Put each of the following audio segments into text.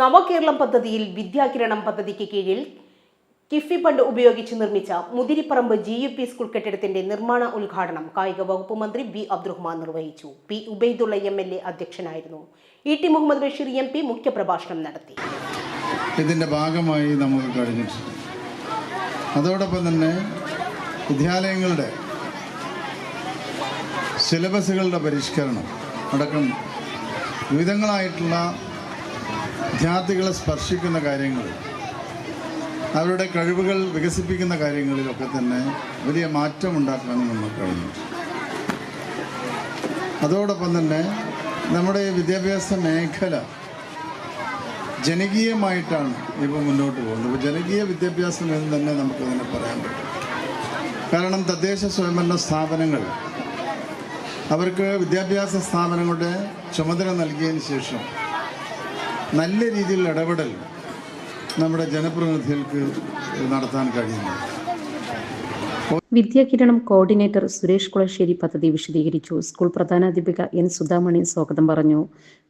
നവകേരളം പദ്ധതിയിൽ വിദ്യാകിരണം പദ്ധതിക്ക് കീഴിൽ കിഫ്ബി ഫണ്ട് ഉപയോഗിച്ച് നിർമ്മിച്ച Muthiripparamba G U P school കെട്ടിടത്തിന്റെ നിർമ്മാണ ഉദ്ഘാടനം കായിക വകുപ്പ് മന്ത്രി ബി അബ്ദുറഹ്മാൻ നിർവഹിച്ചു. P Ubaidulla M L A അധ്യക്ഷനായിരുന്നു. E T Muhammad Basheer M P മുഖ്യപ്രഭാഷണം നടത്തി. ഇതിന്റെ ഭാഗമായി നമുക്ക് കഴിഞ്ഞിട്ടുണ്ട് അതോടൊപ്പം തന്നെ വിദ്യാലയങ്ങളുടെ സിലബസുകളുടെ പരിഷ്കരണം അടക്കം വിവിധങ്ങളായിട്ടുള്ള വിദ്യാർത്ഥികളെ സ്പർശിക്കുന്ന കാര്യങ്ങൾ അവരുടെ കഴിവുകൾ വികസിപ്പിക്കുന്ന കാര്യങ്ങളിലൊക്കെ തന്നെ വലിയ മാറ്റം മാറ്റമുണ്ടാക്കാനും നമുക്ക് കഴിഞ്ഞു. അതോടൊപ്പം തന്നെ നമ്മുടെ വിദ്യാഭ്യാസ മേഖല ജനകീയമായിട്ടാണ് ഇപ്പോൾ മുന്നോട്ട് പോകുന്നത്. അപ്പോൾ ജനകീയ വിദ്യാഭ്യാസം എന്ന് തന്നെ നമുക്കതിനെ പറയാൻ പറ്റും. കാരണം തദ്ദേശ സ്വയംഭരണ സ്ഥാപനങ്ങൾ അവർക്ക് വിദ്യാഭ്യാസ സ്ഥാപനങ്ങളുടെ ചുമതല നൽകിയതിന് ശേഷം നല്ല രീതിയിലുള്ള ഇടപെടൽ നമ്മുടെ ജനപ്രതിനിധികൾക്ക് നടത്താൻ കഴിയുന്നു. വിദ്യാകിരണം കോർഡിനേറ്റർ സുരേഷ് കുളശ്ശേരി പദ്ധതി വിശദീകരിച്ചു. സ്കൂൾ പ്രധാനാധ്യാപിക എൻ സുധാമണി സ്വാഗതം പറഞ്ഞു.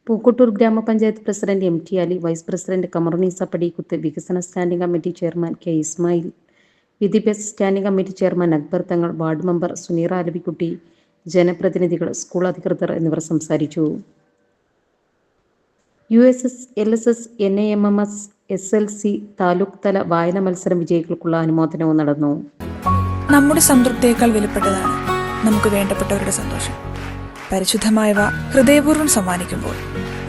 പൂക്കോട്ടൂർ ഗ്രാമപഞ്ചായത്ത് president M T Ali vice president Kamarunnisa Padikkuth വികസന standing committee chairman K Ismail വിദ്യാഭ്യാസ സ്റ്റാൻഡിംഗ് കമ്മിറ്റി ചെയർമാൻ അക്ബർ തങ്ങൾ വാർഡ് മെമ്പർ സുനീറ അലവിക്കുട്ടി ജനപ്രതിനിധികൾ സ്കൂൾ അധികൃതർ എന്നിവർ സംസാരിച്ചു. U S S L S S N M M S S L C C taluk തല വായന മത്സരം വിജയികൾക്കുള്ള അനുമോദനവും നടന്നു. നമ്മുടെ സംതൃപ്തിയേക്കാൾ വിലപ്പെട്ടതാണ് നമുക്ക് വേണ്ടപ്പെട്ടവരുടെ സന്തോഷം. പരിശുദ്ധമായവ ഹൃദയപൂർവം സമ്മാനിക്കുമ്പോൾ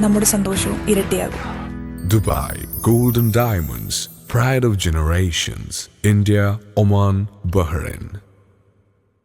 നമ്മുടെ സന്തോഷവും ഇരട്ടിയാകും. Dubai golden diamonds pride of generations India Oman Bahrain.